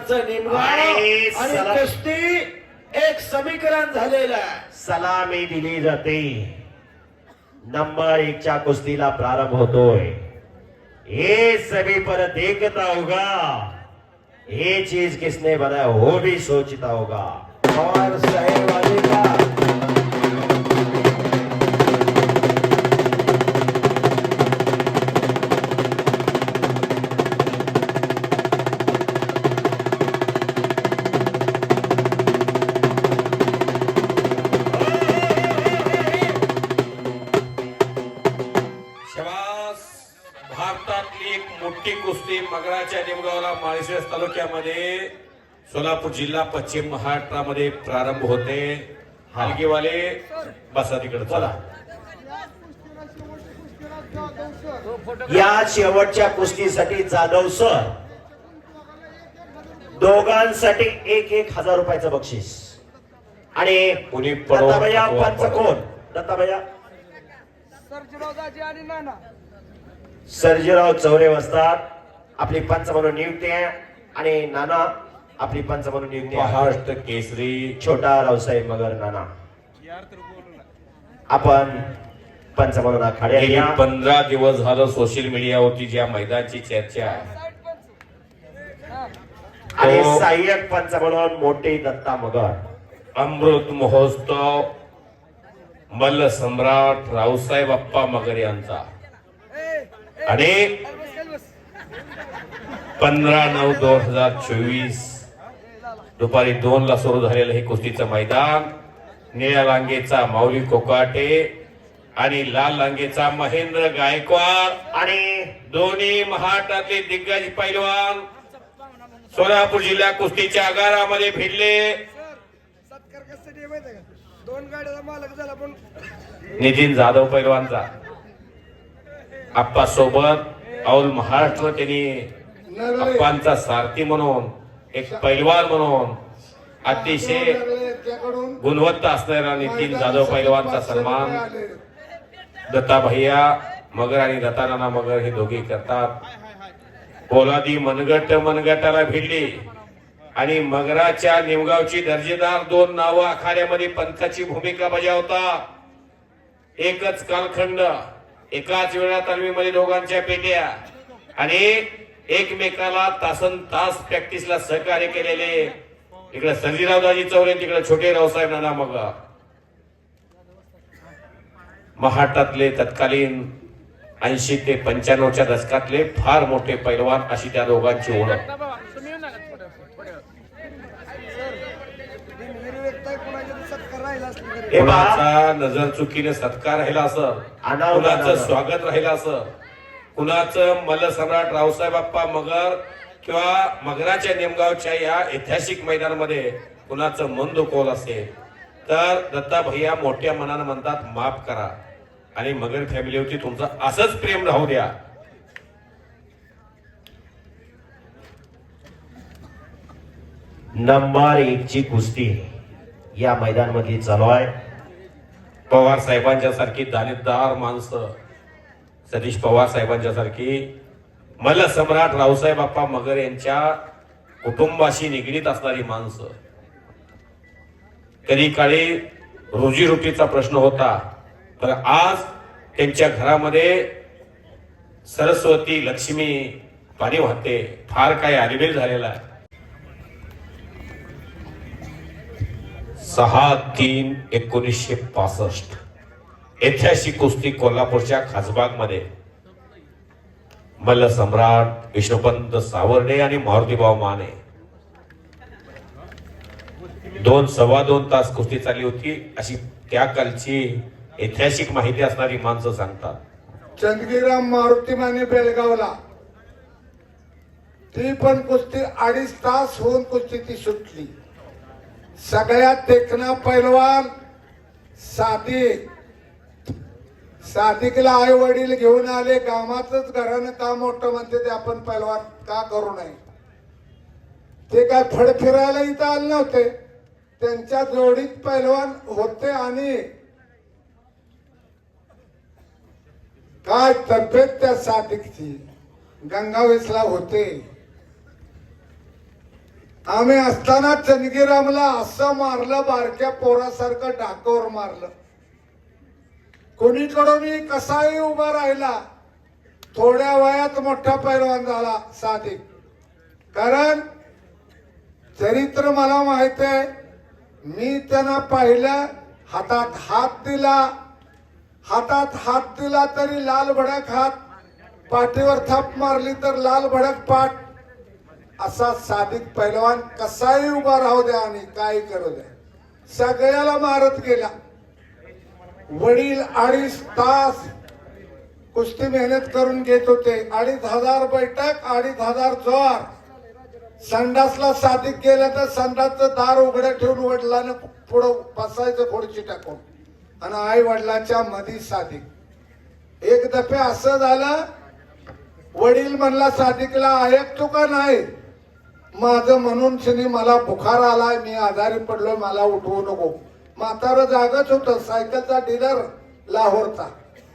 निमगाव आणि आणि सला- कुस्ती एक समीकरण झालेलं आहे. सलामी दिली जाते. नंबर एकच्या कुस्तीला प्रारंभ होतोय. ये सभी पर देखता होगा ये चीज किसने बनाया वो भी सोचता होगा. पवार साहेब भारतातली एक मोठी कुस्ती मगराच्या निमगावला माळशिरस तालुक्यामध्ये सोलापूर जिल्हा पश्चिम महाराष्ट्रामध्ये प्रारंभ होते. हलगीवाले बसा तिकडे चला. या शेवटच्या कुस्तीसाठी जाधव सर दोघांसाठी एक एक हजार रुपयाचं बक्षीस. आणि कोणी पडो दत्ताभैया अथवा पंच पडो. कोण दत्ताभैया आणि नाना. सर्जीराव चौरे वसतात आपली पंच म्हणून नियुक्ती आहे. आणि नाना आपली पंच म्हणून नियुक्ती महाराष्ट्र केसरी. छोटा रावसाहेब मगर नाना. आपण पंच म्हणून आखाडे गेली या पंधरा दिवस झालं सोशल मीडियावरती ज्या मैदानची चर्चा आहे. हा आणि सहाय्यक पंच म्हणून मोठे दत्ता मगर. अमृत महोत्सव मल्ल सम्राट रावसाहेब अप्पा मगर यांचा. आणि. पंधरा नऊ दोन हजार चोवीस. दुपारी दोन ला सुरू झालेलं हे कुस्तीचं मैदान. निळ्या लांगेचा माऊली कोकाटे आणि लाल लांगेचा महेंद्र गायकवाड आणि दोन्ही महाराष्ट्रातले दिग्गज पैलवान सोलापूर जिल्हा कुस्तीच्या आगारामध्ये भिडले. सर सत्कार कशासाठी आप्पासोबत औल महाराष्ट्र त्यांनी आप्पांचा सारथी म्हणून एक पैलवान म्हणून अतिशय गुणवत्ता असणारा नितीन जाधव पैलवानचा सन्मान. दत्ता भैया मगर आणि दत्तानाना मगर हे दोघे करतात. पोलादी मनगट मनगटाला भिडली. आणि मगराच्या निमगावची दर्जेदार दोन नावं आखाड्यामध्ये पंथाची भूमिका बजावतात. एकच कालखंड. एकाच वेळा तालमीमध्ये दोघांच्या पेट्या आणि एकमेकाला तासन तास प्रॅक्टिसला सहकार्य केलेले. इकडे संजीरावदाजी चौरे तिकडे छोटे रावसाहेब नाना मग. महाराष्ट्रातले तत्कालीन ऐंशी ते पंच्याण्णवच्या दशकातले फार मोठे पैलवान अशी त्या दोघांची ओळख दिनगिरी व्यक्त आहे कुणाच्या तरी सत्कार राहिला असला तरी हे पहा, कुणाचा नजर चुकीने सत्कार राहिला असं कुणाचं. स्वागत राहिलं असं कुणाचं सम्राट रावसाहेब बाप्पा मगर किंवा मगराच्या नेमगावच्या या ऐतिहासिक मैदानामध्ये कुणाचं मन दुखवलं असेल तर दत्ता भैया मोठ्या मनानं म्हणतात माफ करा. आणि मगर फॅमिलीवरती तुमचं असंच प्रेम राहू द्या. नंबर एक ची कुस्ती या मैदान मधली चालू आहे पवार साहेबांच्या सारखी दाणेदार माणसं सतीश पवार साहेबांच्या सारखी मल्ल सम्राट रावसाहेब बाप्पा मगर यांच्या कुटुंबाशी निगडीत असणारी माणसं. कधी काळी रोजीरोटीचा प्रश्न होता तर आज त्यांच्या घरामध्ये सरस्वती लक्ष्मी पाणी वाहते फार काही अलिबेल झालेला आहे. सहा तीन एकोणीसशे पासष्ट. ऐतिहासिक कुस्ती कोल्हापूरच्या खासबागमध्ये मल्ल सम्राट विष्णुपंत सावर्डे आणि मारुतीभाऊ माने. दोन सव्वा दोन तास कुस्ती चालली होती. अशी त्या कालची ऐतिहासिक माहिती असणारी माणसं सांगतात. चंदगीराम मारुती माने बेळगावला. ती पण कुस्ती अडीच तास होऊन कुस्ती ती सुटली. सगळ्यात देखना पैलवान सादिक. सादिकला आई वडील घेऊन आले गावातच घरानं का मोठं म्हणते ते आपण पैलवान का करू नये? ते काय फड फिरायला इथं आले नव्हते. त्यांच्या जोडीत पैलवान होते आणि काय तब्येत त्या सादिकची? गंगावेसला होते. आम्ही असताना चनगीरामला असं मारलं बारक्या पोरासारखं डाकावर मारलं. कोणीकडून कसाही उभा राहिला थोड्या वयात मोठा पैलवान झाला साधिक कारण चरित्र मला माहीत आहे मी त्यांना पाहिलं हातात हात दिला. हातात हात दिला तरी लाल भडक हात पाठीवर थाप मारली तर लाल भडक पाठ. असा साधिक पैलवान कसाही उभा राहू द्या आणि काय करू द्या. सगळ्याला मारत गेला. वडील अडीच तास कुस्ती मेहनत करून घेत होते. अडीच हजार बैठक अडीच हजार जोर. संडासला साधिक गेलं तर संडासचं दार उघडं ठेवून वडिलांना पुढं बसायचं खुडची टाकून. आणि आई वडिलांच्या मधी साधिक एक दफे असं झालं वडील म्हणला साधिकला ऐकतो का नाही? माझं म्हणून शनी मला बुखार आलाय मी आजारी पडलोय मला उठवू नको. म्हातारं जागच होत सायकलचा डीलर लाहोरचा.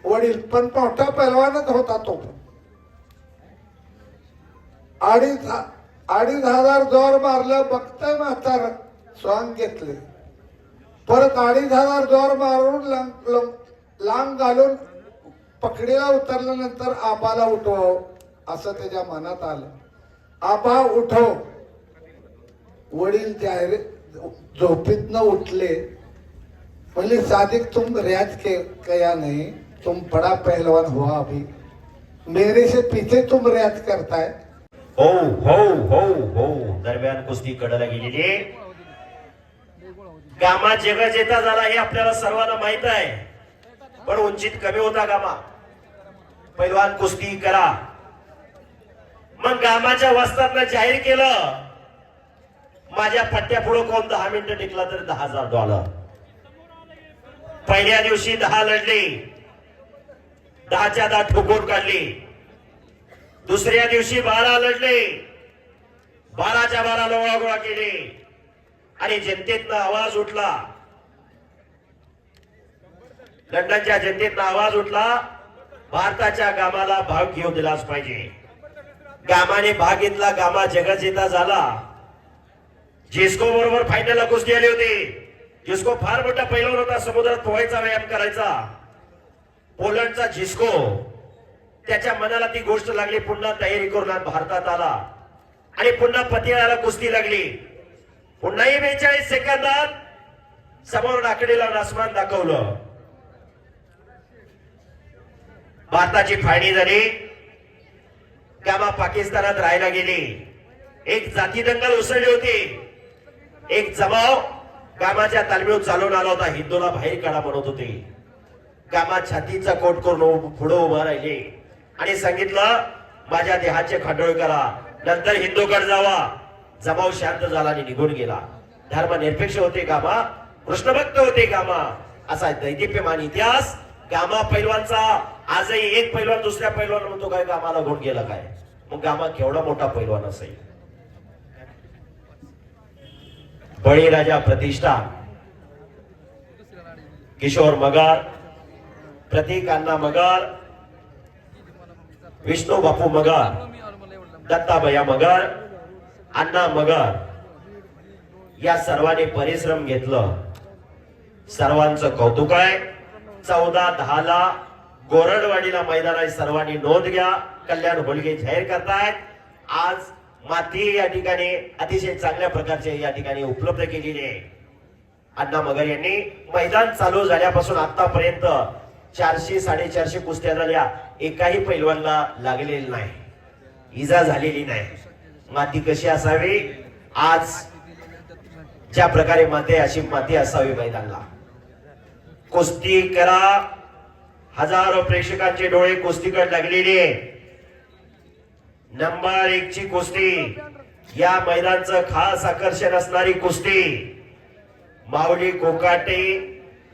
वडील पण मोठा पैलवानच होता तो. अडीच अडीच हजार जोर मारलं बघतय म्हातार स्वांग घेतले. परत अडीच हजार जोर मारून लंग- लंग- लांब घालून पकडीला उतरल्यानंतर आबाला उठवावं असं त्याच्या मनात आलं. आबा उठव वडील जाहीर झोपीतनं उठले. बोले सादिक तुम रियाज के कया नाही? तुम बड़ा पहलवान हुआ अभी. मेरे से पीछे तुम रियाज करताय हो. हो हो हो दरम्यान कुस्ती कडला गेलेली गामा जग जेता झाला हे आपल्याला सर्वांना माहीत आहे. पण उंचीत कमी होता गामा. पैलवान कुस्ती करा. मग गामाच्या वस्तातनं जाहीर केलं. माझ्या पट्ट्या पुढे कोण दहा मिनिटं टिकला तर दहा हजार डॉलर पहिल्या दिवशी दहा लढले. दहाच्या दहा ठोकून काढली. दुसऱ्या दिवशी बारा लढले. बाराच्या बारा लोळा गोळा केले. आणि जनतेतनं आवाज उठला. लंडनच्या जनतेतनं आवाज उठला भारताच्या गामाला भाग घेऊ दिलाच पाहिजे. गामाने भाग घेतला गामा जगजेता झाला. जेस्को बरोबर फायनलला कुस्ती आली होती. जिस्को फार मोठा पैलवान होता समुद्रात पोहायचा व्यायाम करायचा. पोलंडचा झिस्को त्याच्या मनाला ती गोष्ट लागली पुन्हा तयारी करून भारतात आला. आणि पुन्हा पतियाला कुस्ती लागली. पुन्हाही बेचाळीस सेकंदात समोर नाकडीला आसमान दाखवलं. भारताची फाळणी झाली. गामा पाकिस्तानात राहायला गेली. एक जाती दंगल उसळली होती. एक जमाव गामाच्या तालमीवर चालून आला होता. हिंदूला बाहेर काढा म्हणत होते. गामा छातीचा कोट करून उभ- उभा राहिले. आणि सांगितलं माझ्या देहाचे खांडोळ करा. नंतर हिंदूकडे जावा. जमाव शांत झाला आणि निघून गेला. धर्म निरपेक्ष होते गामा कृष्णभक्त होते गामा असा दैदिप्यमान इतिहास गामा पैलवानचा आजही एक पैलवान दुसऱ्या पैलवान म्हणतो काय? गामाला गुण गेला काय? मग गामा केवढा मोठा पैलवान असेल? बळीराजा प्रतिष्ठा किशोर मगार प्रतीक अण्णा मगार विष्णू बापू मगार दत्ताभया मगार अण्णा मगार या सर्वांनी परिश्रम घेतलं. सर्वांचं कौतुक आहे. चौदा दहाला गोरडवाडीला मैदान आहे सर्वांनी नोंद घ्या. कल्याण होळगे जाहीर करतायत. आज माती या ठिकाणी अतिशय चांगल्या प्रकारचे या ठिकाणी उपलब्ध केलेली आहे. अण्णा मगर यांनी मैदान चालू झाल्यापासून आतापर्यंत चारशे साडेचारशे कुस्त्या झाल्या. एकाही पैलवानला लागलेली नाही. इजा झालेली नाही. माती कशी असावी? आज ज्या प्रकारे माती अशी माती असावी मैदानला. कुस्ती करा. हजारो प्रेक्षकांचे डोळे कुस्तीकडे लागलेले नंबर एक ची कुस्ती. या महिलांचं खास आकर्षण असणारी कुस्ती. माऊली कोकाटे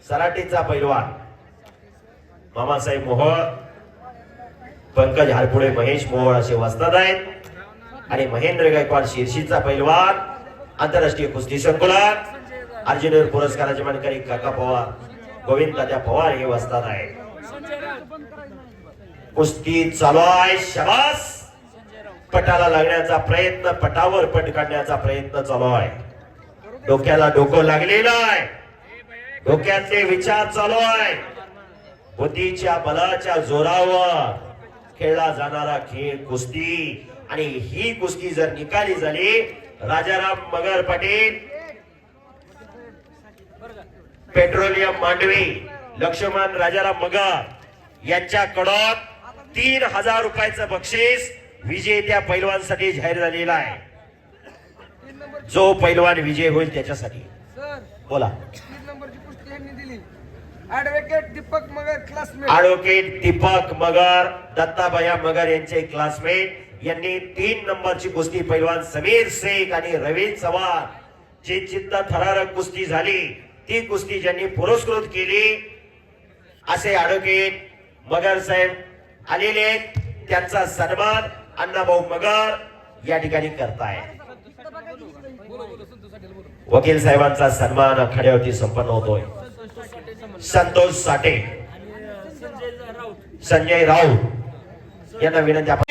सराटीचा पैलवान. मामासाहेब मोहोळ पंकज हारपुडे महेश मोहोळ असे वस्ताद आहेत. आणि महेंद्र गायकवाड शिर्षीचा पैलवान. आंतरराष्ट्रीय कुस्ती संकुलात. अर्जुन पुरस्काराचे मानकरी काका पवार गोविंद तात्या पवार हे वस्ताद आहेत. कुस्ती चालू आहे शबास! पटाला लागण्याचा प्रयत्न पटावर पट काढण्याचा प्रयत्न चालू आहे. डोक्याला डोकं लागलेलं आहे. डोक्यातले विचार चालू आहे. बुद्धीच्या बलाच्या जोरावर खेळला जाणारा खेळ कुस्ती. आणि ही कुस्ती जर निकाली झाली राजाराम मगर पाटील पेट्रोलियम मांडवी लक्ष्मण राजाराम मगर यांच्याकडून तीन हजार रुपयाचं बक्षीस विजेत्या पैलवानसाठी जाहीर झालेलं आहे. जो पैलवान विजय होईल त्याच्यासाठी. बोला. Advocate Deepak Magar classmate advocate Deepak Magar Dattabaya Magar यांचे क्लासमेट यांनी तीन नंबरची कुस्ती पैलवान समीर शेख आणि रवी चव्हाण. जी चित्त थरारक कुस्ती झाली ती कुस्ती ज्यांनी पुरस्कृत केली असे ॲडव्होकेट मगर साहेब आलेले आहेत. त्यांचा सन्मान अण्णाभाऊ मगर या ठिकाणी करताय वकील साहेबांचा सन्मान आखाड्यावरती संपन्न होतोय संतोष साठे संजय राऊत यांना विनंती आपण